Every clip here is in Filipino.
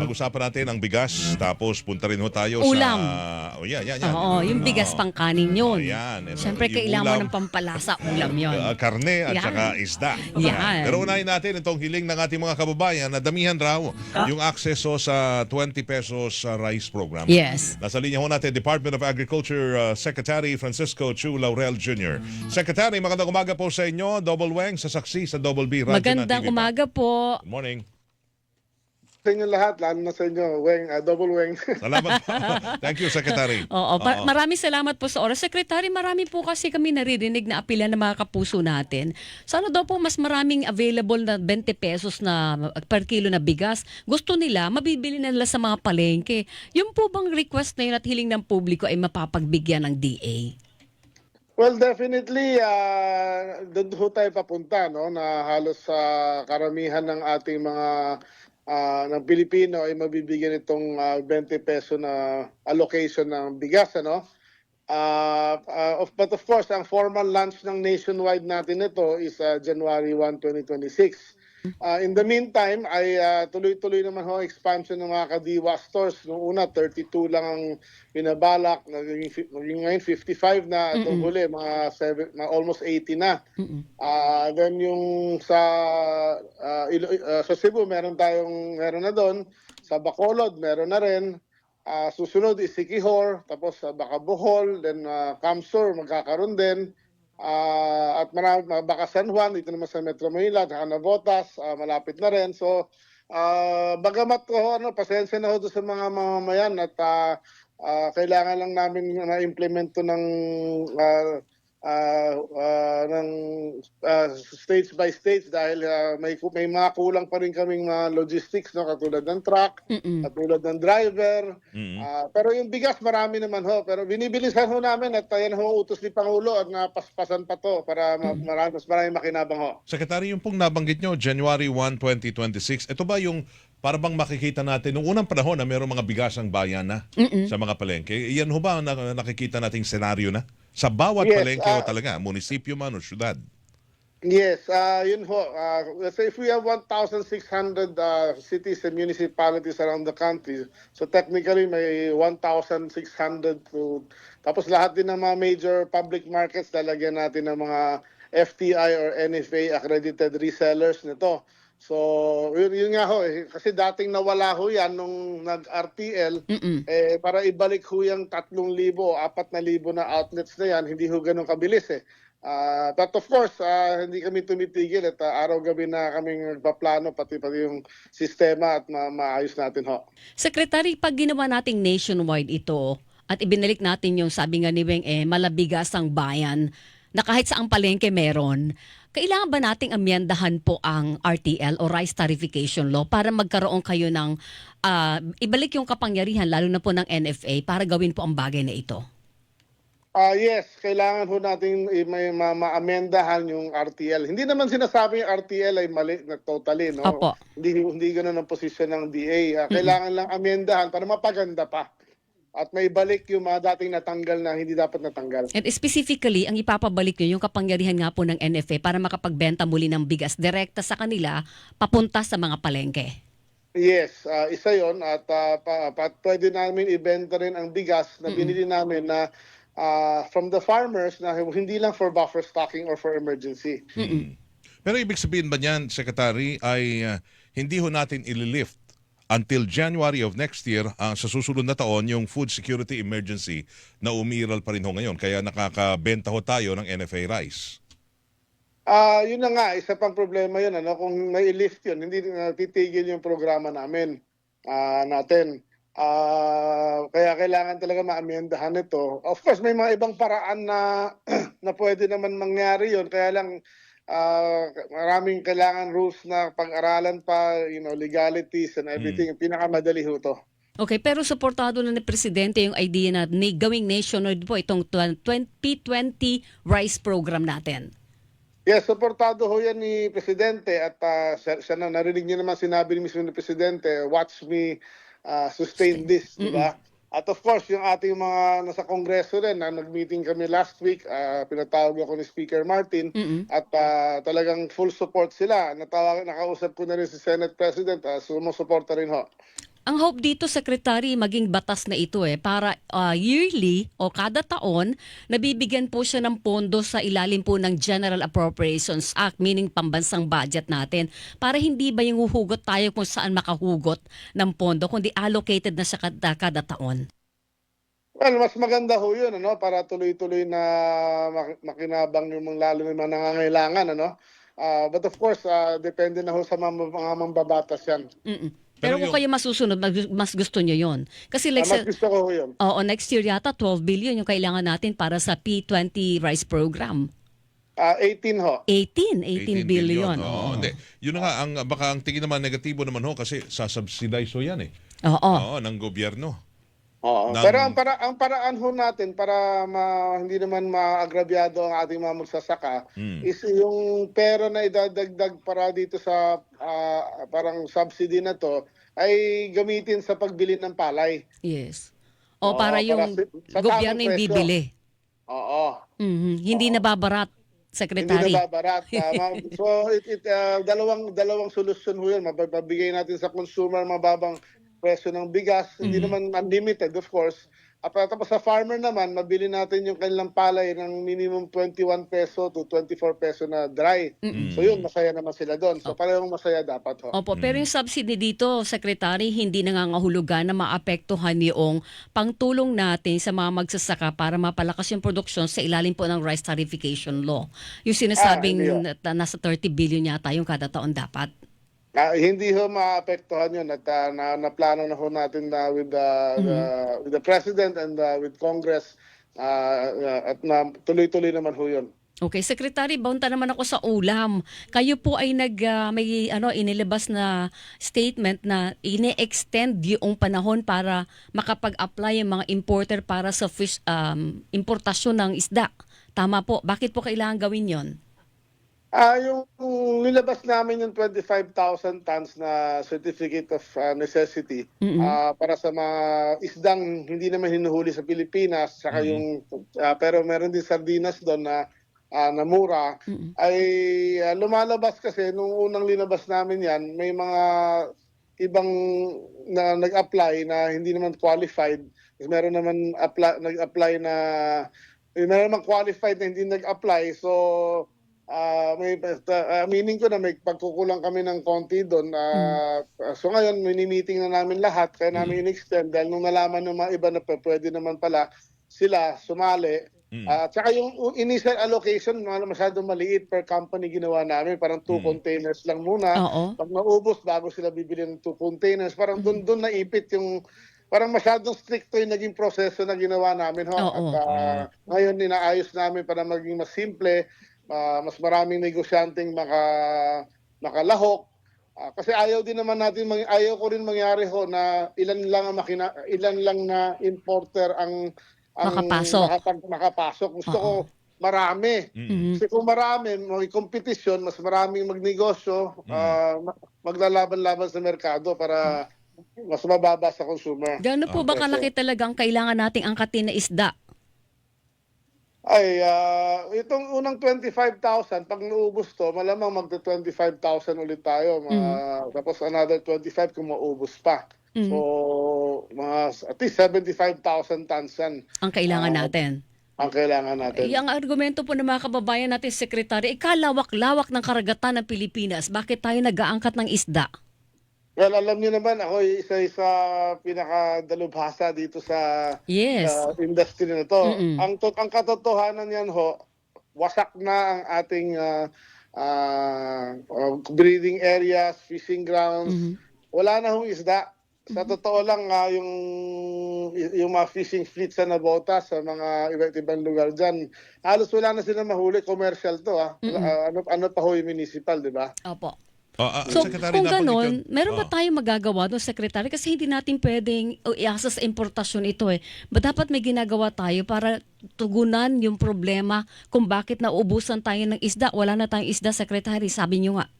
Pag-usapan natin ang bigas, tapos punta rin ho tayo Ulam. sa... Oh, yan, yan, yan. Oo, yung bigas pang kanin yun. Oh, yan. Ito, Siyempre, yung kailangan mo ulam. ng pampalasa. Ulam yun. Uh, karne at Yan. saka isda. Yan. Pero unahin natin itong hiling ng ating mga kababayan na damihan raw yung akseso sa 20 pesos uh, rice program. Yes. Nasa linya ho natin Department of Agriculture uh, Secretary Francisco Chu Laurel Jr. Secretary, magandang umaga po sa inyo. Double Weng sa saksi sa Double B. Radyo Magandang natin, umaga po. Good morning. Sa inyo lahat, lalo na sa inyo, Weng, ah, double Weng. Salamat po. Thank you, Secretary. Oo, pa- Oo. maraming salamat po sa oras. Secretary, marami po kasi kami naririnig na apila ng mga kapuso natin. Sana daw po mas maraming available na 20 pesos na per kilo na bigas. Gusto nila, mabibili na nila sa mga palengke. Yung po bang request na yun at hiling ng publiko ay mapapagbigyan ng DA? well, definitely, ah doon ho tayo papunta, no, na halos sa karamihan ng ating mga ah, ng Pilipino ay mabibigyan itong ah, 20 peso na allocation ng bigas, ano? Ah, ah, of, but of course, ang formal launch ng nationwide natin ito is ah, January 1, 2026. Ah, in the meantime, ay ah, tuloy-tuloy naman ho expansion ng mga kadiwa stores. Noong una, 32 lang ang binabalak. Naging, naging ngayon, 55 na. Itong huli, mga, seven, mga almost 80 na. Mm-mm. Ah, then yung sa Ilo- ah, sa Cebu meron tayong meron na doon, sa Bacolod meron na rin. Ah, susunod is Siquijor, tapos sa Bacabohol, then uh, Camsur magkakaroon din. Ah, at marami baka San Juan dito naman sa Metro Manila, at Navotas, ah, malapit na rin. So ah, bagamat ko ano, pasensya na ho sa mga mamamayan at ah, ah, kailangan lang namin na-implement to ng ah, ah, ah, ng ah, stage by stage dahil ah, may may mga kulang pa rin kaming mga logistics no katulad ng truck, Mm-mm. katulad ng driver. Mm. Ah, pero yung bigas marami naman ho, pero binibilisan ho namin at ayan ho utos ni Pangulo at napaspasan pa to para ma- marami, mas marami makinabang ho. Secretary, yung pong nabanggit nyo, January 1, 2026, ito ba yung para bang makikita natin nung unang panahon na mayroong mga bigasang bayan na sa mga palengke? Yan ho ba ang na- nakikita nating senaryo na? Sa bawat Yes, palengke o ah, talaga, munisipyo man o syudad? Yes, uh, yun ho. Uh, let's say if we have 1,600 uh, cities and municipalities around the country, so technically may 1,600 to... Tapos lahat din ng mga major public markets, lalagyan natin ng mga FTI or NFA accredited resellers nito. So, yun, yun nga ho, eh, kasi dating nawala ho yan nung nag-RTL, Mm-mm. eh, para ibalik ho yung 3,000 o 4,000 na outlets na yan, hindi ho ganun kabilis eh. Ah, but of course, ah, hindi kami tumitigil at ah, araw-gabi na kaming nagpaplano pati pati yung sistema at ma- maayos natin ho. Secretary, pag ginawa nating nationwide ito at ibinalik natin yung sabi nga ni Weng, eh, malabigas ang bayan na kahit saang palengke meron, kailangan ba nating amyendahan po ang RTL o Rice Tarification Law para magkaroon kayo ng ah, ibalik yung kapangyarihan lalo na po ng NFA para gawin po ang bagay na ito? Ah, yes, kailangan ho natin may ma- maamendahan yung RTL. Hindi naman sinasabi yung RTL ay mali na totally, no? Opo. Hindi hindi ganoon ang posisyon ng DA. Ah, kailangan lang amendahan para mapaganda pa. At may balik yung mga dating natanggal na hindi dapat natanggal. And specifically, ang ipapabalik nyo yung kapangyarihan nga po ng NFA para makapagbenta muli ng bigas direkta sa kanila papunta sa mga palengke. Yes, ah, isa yon at ah, pa, pa- pwede namin ibenta rin ang bigas na binili namin na ah, from the farmers na hindi lang for buffer stocking or for emergency. Mm. Pero ibig sabihin ba niyan, Secretary, ay uh, hindi ho natin ililift until January of next year ang sa susunod na taon yung food security emergency na umiiral pa rin ho ngayon. Kaya nakakabenta ho tayo ng NFA rice. Ah, yun na nga, isa pang problema yun ano, kung may lift yun, hindi na titigil yung programa namin ah, natin. Ah, kaya kailangan talaga maamyendahan ito. Of course, may mga ibang paraan na na pwede naman mangyari yun, kaya lang ah, maraming kailangan rules na pag-aralan pa, you know, legalities and everything. Pinakamadali ho to. Okay, pero suportado na ni Presidente yung idea na ni gawing nationwide po itong 2020 rice program natin. Yes, suportado ho yan ni Presidente at ah, siya, siya na narinig niyo naman sinabi ni mismo ni Presidente, watch me ah, sustain this, di ba? At of course, yung ating mga nasa Kongreso rin, na nag-meeting kami last week, ah, pinatawag ako ni Speaker Martin, Mm-mm. at ah, talagang full support sila. Natawag, nakausap ko na rin si Senate President, uh, sumusuporta rin ho. Ang hope dito, Secretary, maging batas na ito eh, para ah, yearly o kada taon, nabibigyan po siya ng pondo sa ilalim po ng General Appropriations Act, meaning pambansang budget natin, para hindi ba yung huhugot tayo kung saan makahugot ng pondo, kundi allocated na siya kada, kada taon. Well, mas maganda ho yun, ano, para tuloy-tuloy na mak- makinabang yung mga lalo yung mga nangangailangan, ano. Ah, but of course, ah, depende na ho sa mga, mga mambabatas yan. Mm-mm. Pero Pero kung yung- kayo masusunod, mag- mas gusto nyo yon. Kasi like, Ah, mas sa, gusto ko yun. oo, next year yata 12 billion yung kailangan natin para sa P20 rice program. Ah, 18 ho. 18, 18, billion. Oo, Oo. hindi. Yun na nga, ang, baka ang tingin naman negatibo naman ho kasi sasubsidize ho yan eh. Oo. Oo, ng gobyerno. Oo. Ng- Pero ang, para, ang paraan ho natin para ma, hindi naman maagrabyado ang ating mga magsasaka Mm. is yung pera na idadagdag para dito sa ah, parang subsidy na to ay gamitin sa pagbili ng palay. Yes. O Oo, para para yung si- sa gobyerno tamang presyo. bibili. Oo. Mhm. Hindi nababarat, Secretary. Hindi nababarat. Tama. so it, it, ah, dalawang dalawang solusyon ho yun. Mababigay natin sa consumer mababang presyo ng bigas. Hindi naman unlimited of course. At tapos sa farmer naman, mabili natin yung kanilang palay ng minimum 21 peso to 24 peso na dry. So yun, masaya naman sila doon. So parehong masaya dapat ho. Opo, pero yung subsidy dito, Secretary, hindi nangangahulugan na maapektuhan yung pangtulong natin sa mga magsasaka para mapalakas yung produksyon sa ilalim po ng rice tariffication law. Yung sinasabing Ah, na nasa 30 billion yata yung kada taon dapat. Ah, hindi ho maapektuhan yun at ah, na, naplano na ho natin na with the, the- with the President and ah, with Congress ah, ah, at na tuloy-tuloy naman ho yun. Okay, Secretary, baunta naman ako sa ulam. Kayo po ay nag ah, may ano inilabas na statement na ine-extend yung panahon para makapag-apply yung mga importer para sa fish um, importasyon ng isda. Tama po. Bakit po kailangan gawin 'yon? Ah, yung nilabas namin yung 25,000 tons na certificate of ah, necessity ah, para sa mga isdang hindi naman hinuhuli sa Pilipinas saka yung ah, pero meron din sardinas doon na ah, na mura ay ah, lumalabas kasi nung unang linabas namin yan may mga ibang na nag-apply na hindi naman qualified. Meron naman apply, nag-apply na meron naman qualified na hindi nag-apply. So Ah, may uh, meaning ko na may pagkukulang kami ng konti doon. Ah, So ngayon, mini-meeting na namin lahat, kaya namin in-extend dahil nung nalaman ng mga iba na pa, pwede naman pala sila sumali. Mm. At saka yung initial allocation, mga masyadong maliit per company ginawa namin, parang two Mm. containers lang muna. Oo. Pag naubos, bago sila bibili ng two containers, parang doon doon naipit yung parang masyadong stricto yung naging proseso na ginawa namin. Ho. Oo. At ah, ngayon, inaayos namin para maging mas simple, ah, mas maraming negosyanteng maka, makalahok. Ah, kasi ayaw din naman natin, mang- ayaw ko rin mangyari ho na ilan lang ang makina, ilan lang na importer ang, ang Makapasok. makapag- makapasok. Gusto ko marami. Mhm. Kasi kung marami, may kompetisyon, mas maraming magnegosyo, ah, ma- maglalaban-laban sa merkado para mas mababa sa consumer. Gaano po Ah, ba kalaki talaga ang kailangan nating angkatin na isda? Ay, ah, itong unang 25,000, pag naubos to, malamang magta 25,000 ulit tayo. Mga, Tapos another 25 kung maubos pa. So, mga, at least 75,000 tons yan Ang kailangan Ah, natin. ang kailangan natin. Yung argumento po ng mga kababayan natin, Secretary, ikalawak-lawak ng karagatan ng Pilipinas. Bakit tayo nag-aangkat ng isda? Well, alam niyo naman, ako isa sa pinakadalubhasa dito sa Yes. sa industry na to. Mm-mm. Ang to- ang katotohanan niyan ho, wasak na ang ating ah, ah, breeding areas, fishing grounds. Mhm. Wala na hong isda. Sa totoo lang nga yung yung mga fishing fleets na nabota sa mga iba't ibang lugar diyan, halos wala na sila mahuli commercial to ah. Ah, ano ano pa ho yung municipal, di ba? Opo. Oh, ah, So, Secretary, kung nabanggit ganon, yun. meron ba Oh. tayong magagawa doon, Secretary? Kasi hindi natin pwedeng o, iasa sa importasyon ito eh. Ba dapat may ginagawa tayo para tugunan yung problema kung bakit nauubusan tayo ng isda? Wala na tayong isda, Secretary. Sabi nyo nga.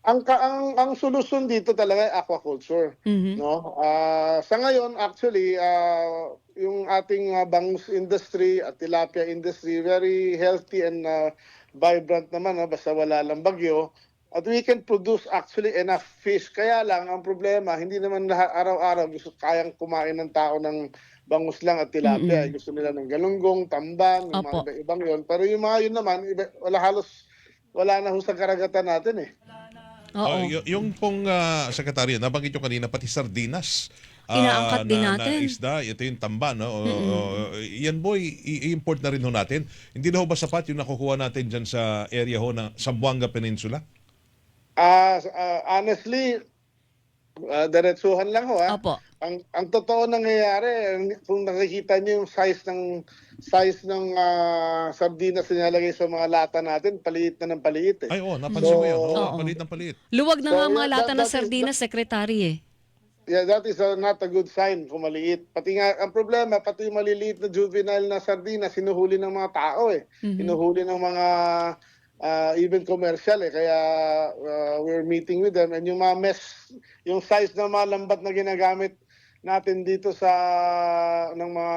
Ang ka- ang ang solusyon dito talaga ay aquaculture. Mhm. No? Ah, sa ngayon actually ah, yung ating ah, bangus industry at tilapia industry very healthy and ah, vibrant naman ah, basta wala lang bagyo. At we can produce actually enough fish. Kaya lang, ang problema, hindi naman lahat araw-araw gusto kayang kumain ng tao ng bangus lang at tilapia. Gusto nila ng galunggong, tamban, yung Opo. mga ibang yon. Pero yung mga yun naman, iba, wala halos, wala na ho sa karagatan natin eh. Oo. Oh, y- yung pong uh, sekretarya, nabanggit nyo kanina, pati sardinas. ah, Inaangkat din na, natin. Na isda, ito yung tamba, no? O- o- yan boy, i-import na rin ho natin. Hindi na ho ba sapat yung nakukuha natin dyan sa area ho ng Zamboanga Peninsula? Ah, ah, honestly, ah, diretsuhan lang ho ah. Opo. Ang ang totoo nangyayari, ang- kung nakikita niyo yung size ng size ng ah, sardinas na nilalagay sa mga lata natin, paliit na ng paliit eh. Ay, oh, napansin mo yan. Oh, Oo. Palit ng palit. Luwag na So, nga mga yeah, lata that- ng that is- sardinas, sekretary eh. Yeah, that is a, not a good sign kung maliit. Pati nga, ang problema, pati yung maliliit na juvenile na sardinas, sinuhuli ng mga tao eh. Sinuhuli ng mga ah, even commercial eh. Kaya ah, we're meeting with them. And yung mga mesh, yung size ng mga lambat na ginagamit natin dito sa ng mga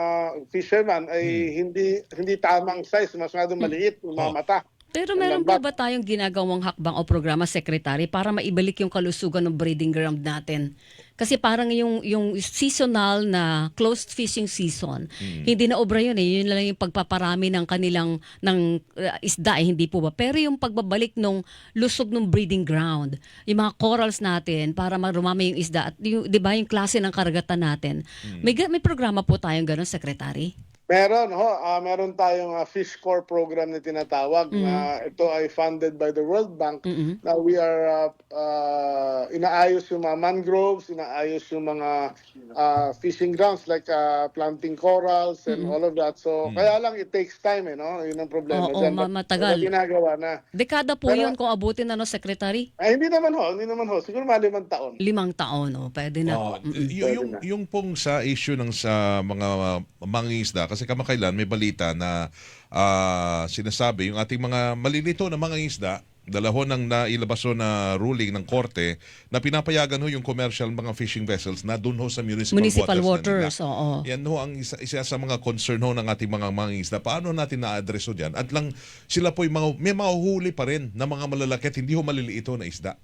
fisherman ay hindi hindi tamang size, masyadong maliit, yung mga Oh. mata. Pero meron po ba tayong ginagawang hakbang o programa, Secretary, para maibalik yung kalusugan ng breeding ground natin? Kasi parang yung, yung seasonal na closed fishing season, hindi na obra yun eh. Yun lang yung pagpaparami ng kanilang ng uh, isda eh, hindi po ba? Pero yung pagbabalik ng lusog ng breeding ground, yung mga corals natin para marumami yung isda at yung, di ba yung klase ng karagatan natin. May, ga- may programa po tayong ganun, Secretary? Meron ho, ah, meron tayong ah, Fish Corps program na tinatawag na ito ay funded by the World Bank. Mm-mm. Now we are ah, ah, inaayos yung mga mangroves, inaayos yung mga ah, fishing grounds like ah, planting corals and all of that. So kaya lang it takes time eh, no? Yun ang problema Oo, dyan. ma- But- matagal. ginagawa na. Dekada po Pero- yun kung abutin na no, Secretary? Ay, hindi naman ho, hindi naman ho. Siguro mga limang taon. Limang taon, oh, pwede na. Oh, Mm-mm. y- yung, yung pong sa issue ng sa mga uh, mangingisda, kasi kamakailan may balita na ah, sinasabi yung ating mga malilito na mga isda, dalaho ng nailabas ho na ruling ng korte na pinapayagan ho yung commercial mga fishing vessels na doon ho sa municipal, Municipal waters, waters, oo. Yan ho ang isa, isa sa mga concern ho ng ating mga mangingisda. Paano natin na-address ho dyan? At lang sila po yung mga, may mahuhuli pa rin na mga malalaki at hindi ho maliliito na isda.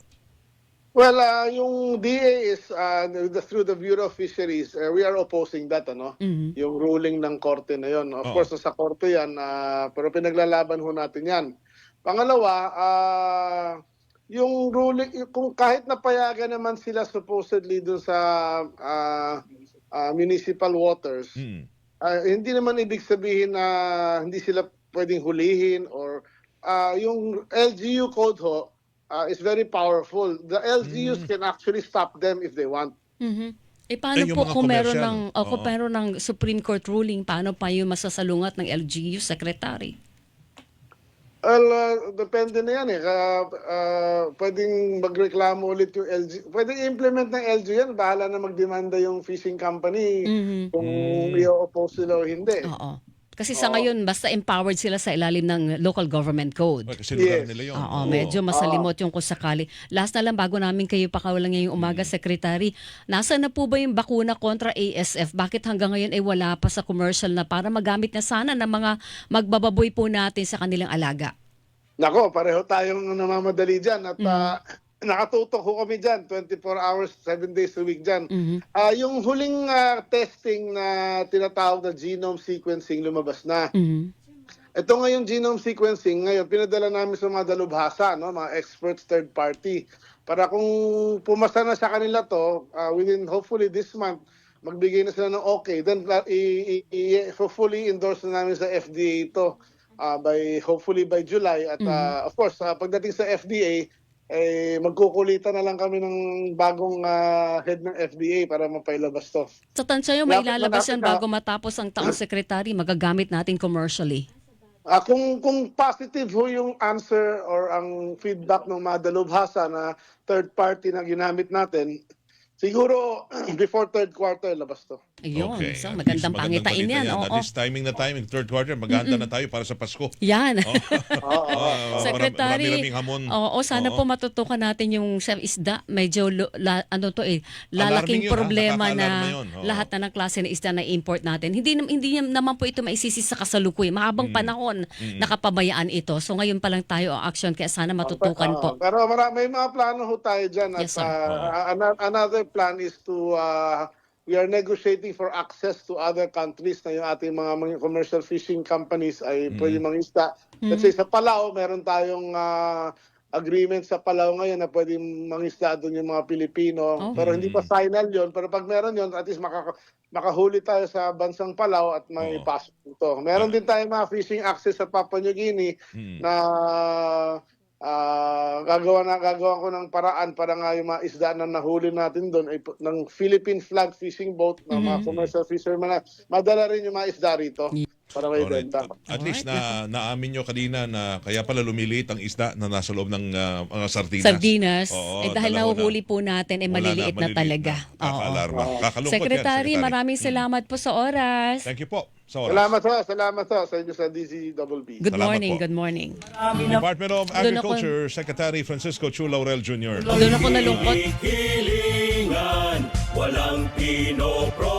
Well, ah, yung DA is ah, the- through the Bureau of Fisheries, eh, we are opposing that, ano? Mhm. Yung ruling ng korte na yon. Of Oo. course, sa korte yan, ah, pero pinaglalaban ho natin yan. Pangalawa, ah, yung ruling, kung kahit napayagan naman sila supposedly dun sa ah, ah, municipal waters, Hmm. ah, hindi naman ibig sabihin na hindi sila pwedeng hulihin or ah, yung LGU code ho ah, is very powerful. The LGUs Hmm. can actually stop them if they want. Mhm. Eh paano Eh, po kung meron ng o kung meron ng Supreme Court ruling, paano pa yung masasalungat ng LGU Secretary? Well, ah, depende na yan eh. Kaya, ah, pwedeng magreklamo ulit yung LG. Pwedeng implement ng LG yan. Bahala na magdemanda yung fishing company Mhm. kung Mm. i-oppose sila o hindi. Oo. Kasi sa ngayon, basta empowered sila sa ilalim ng local government code. Kasi lugar Yes. nila yun. Oo, Oo. medyo masalimot yung kung sakali. Last na lang, bago namin kayo pakawalan ngayong umaga, Secretary, nasa na po ba yung bakuna kontra ASF? Bakit hanggang ngayon ay wala pa sa commercial na para magamit na sana ng mga magbababoy po natin sa kanilang alaga? Nako, pareho tayong namamadali dyan at ah, nakatutok ho kami dyan 24 hours, 7 days a week dyan. Mhm. Ah, yung huling ah, testing na tinatawag na genome sequencing lumabas na. Mhm. Ito ngayong genome sequencing, ngayon pinadala namin sa mga dalubhasa, no, mga experts third party. Para kung pumasa na sa kanila to, ah, within hopefully this month, magbigay na sila ng okay. Then uh, i, i, i- fully endorse na namin sa FDA ito ah, by hopefully by July. At ah, of course, ah, pagdating sa FDA, eh, magkukulitan na lang kami ng bagong ah, head ng FDA para mapailabas to. Sa tansya yung may Lapit na lalabas lapit yan na. bago matapos ang taong Secretary, magagamit natin commercially. Ah, kung kung positive ho yung answer or ang feedback ng mga dalubhasa na third party na ginamit natin, Siguro before third quarter labas to. Ayun. Okay. So, At magandang pangitain yan. At Oo. least timing na timing, third quarter, maghahanda na tayo para sa Pasko. Yan. Oh, Oo. Secretary, Marami-raming hamon. Oo, sana Oo. po matutukan natin yung sa isda. Medyo la- ano to eh, lalaking yun, ha? problema na Nakaka-alarma yun. Oo. lahat na ng klase ng isda na import natin. Hindi hindi naman po ito maisisi sa kasalukuyan. Mm. Mahabang panahon nakapabayaan ito. So ngayon pa lang tayo ang action kaya sana matutukan Oo, po. Pero marami, may mga plano ho tayo dyan. At, Yes, sir. ah, ano- another plan is to, ah, we are negotiating for access to other countries na yung ating mga, mga commercial fishing companies ay pwede mangisda. Let's say sa Palau, meron tayong ah, agreement sa Palau ngayon na pwede mangisda doon yung mga Pilipino. Oh. Pero hindi pa final yon Pero pag meron yon at least makaka- makahuli tayo sa bansang Palau at may Oo. pasok ito. Meron din tayong mga fishing access sa Papua New Guinea Mm. na ah gagawa na gagawa ko ng paraan para nga yung mga isda na nahuli natin doon ay ng Philippine flag fishing boat ng mga commercial fishermen na madala rin yung mga isda rito para may Alright. benta. At least na naamin nyo kanina na kaya pala lumiliit ang isda na nasa loob ng ah, mga sardinas. Sardinas. Oo, eh, dahil dalawa na. nahuhuli po natin, eh Wala maliliit na, talaga. Oo. Kakaalarma. Kakalungkot Secretary, yan, maraming salamat po sa oras. Thank you po. Sa oras. Salamat ho, salamat ho sa inyo sa DZBB. Good Salamat morning, po. good morning. Department of ako- Agriculture Secretary Francisco Chu Laurel Jr. Doon ako nalungkot. Hilingan, walang pinopro